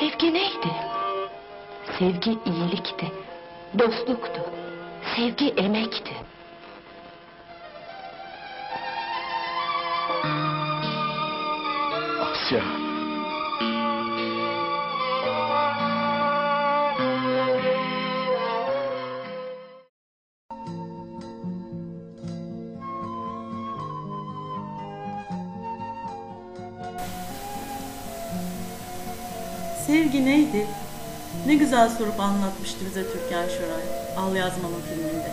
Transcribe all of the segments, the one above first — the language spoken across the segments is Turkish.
Sevgi neydi? Sevgi iyilikti, dostluktu. Sevgi emekti. Asya. Sevgi neydi? Ne güzel sorup anlatmıştı bize Türkan Şoray Al Yazmam'ın filminde.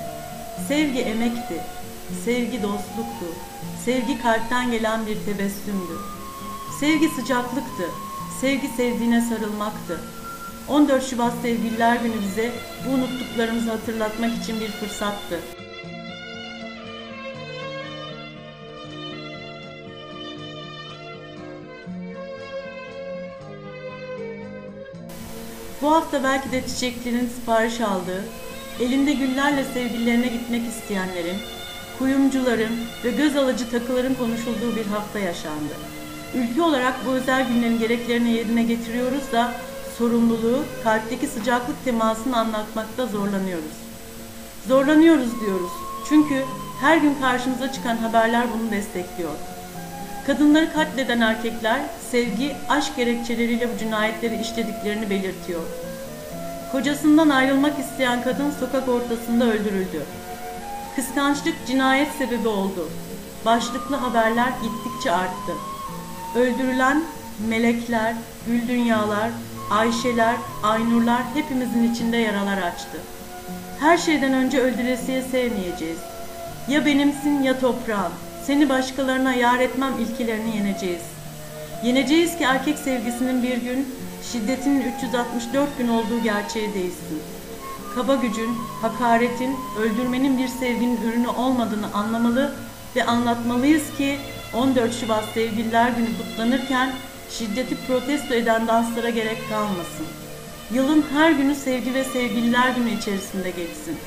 Sevgi emekti, sevgi dostluktu, sevgi kalpten gelen bir tebessümdü. Sevgi sıcaklıktı, sevgi sevdiğine sarılmaktı. 14 Şubat Sevgililer Günü bize bu unuttuklarımızı hatırlatmak için bir fırsattı. Bu hafta belki de çiçeklerin sipariş aldığı, elinde güllerle sevgililerine gitmek isteyenlerin, kuyumcuların ve göz alıcı takıların konuşulduğu bir hafta yaşandı. Ülke olarak bu özel günlerin gereklerini yerine getiriyoruz da sorumluluğu, kalpteki sıcaklık temasını anlatmakta zorlanıyoruz. Zorlanıyoruz diyoruz. Çünkü her gün karşımıza çıkan haberler bunu destekliyor. Kadınları katleden erkekler sevgi, aşk gerekçeleriyle bu cinayetleri işlediklerini belirtiyor. Kocasından ayrılmak isteyen kadın sokak ortasında öldürüldü. Kıskançlık cinayet sebebi oldu. Başlıklı haberler gittikçe arttı. Öldürülen melekler, gül dünyalar, Ayşeler, Aynurlar hepimizin içinde yaralar açtı. Her şeyden önce öldüresiye sevmeyeceğiz. Ya benimsin ya toprağın. Seni başkalarına yar etmem ilkelerini yeneceğiz. Yeneceğiz ki erkek sevgisinin bir gün, şiddetinin 364 gün olduğu gerçeği değilsin. Kaba gücün, hakaretin, öldürmenin bir sevginin ürünü olmadığını anlamalı ve anlatmalıyız ki 14 Şubat Sevgililer Günü kutlanırken şiddeti protesto eden danslara gerek kalmasın. Yılın her günü sevgi ve sevgililer günü içerisinde geçsin.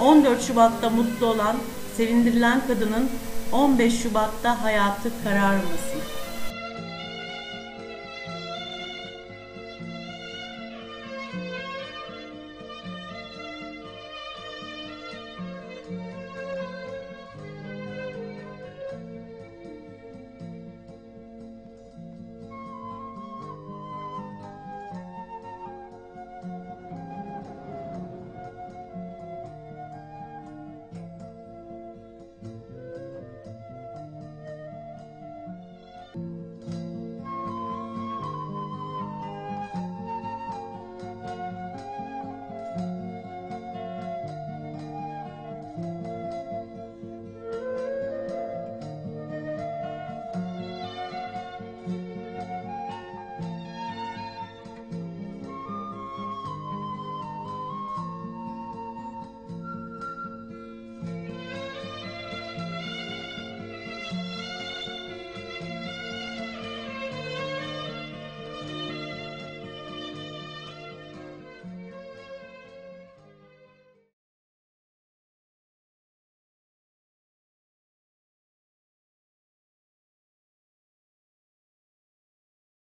14 Şubat'ta mutlu olan, sevindirilen kadının 15 Şubat'ta hayatı kararmasın.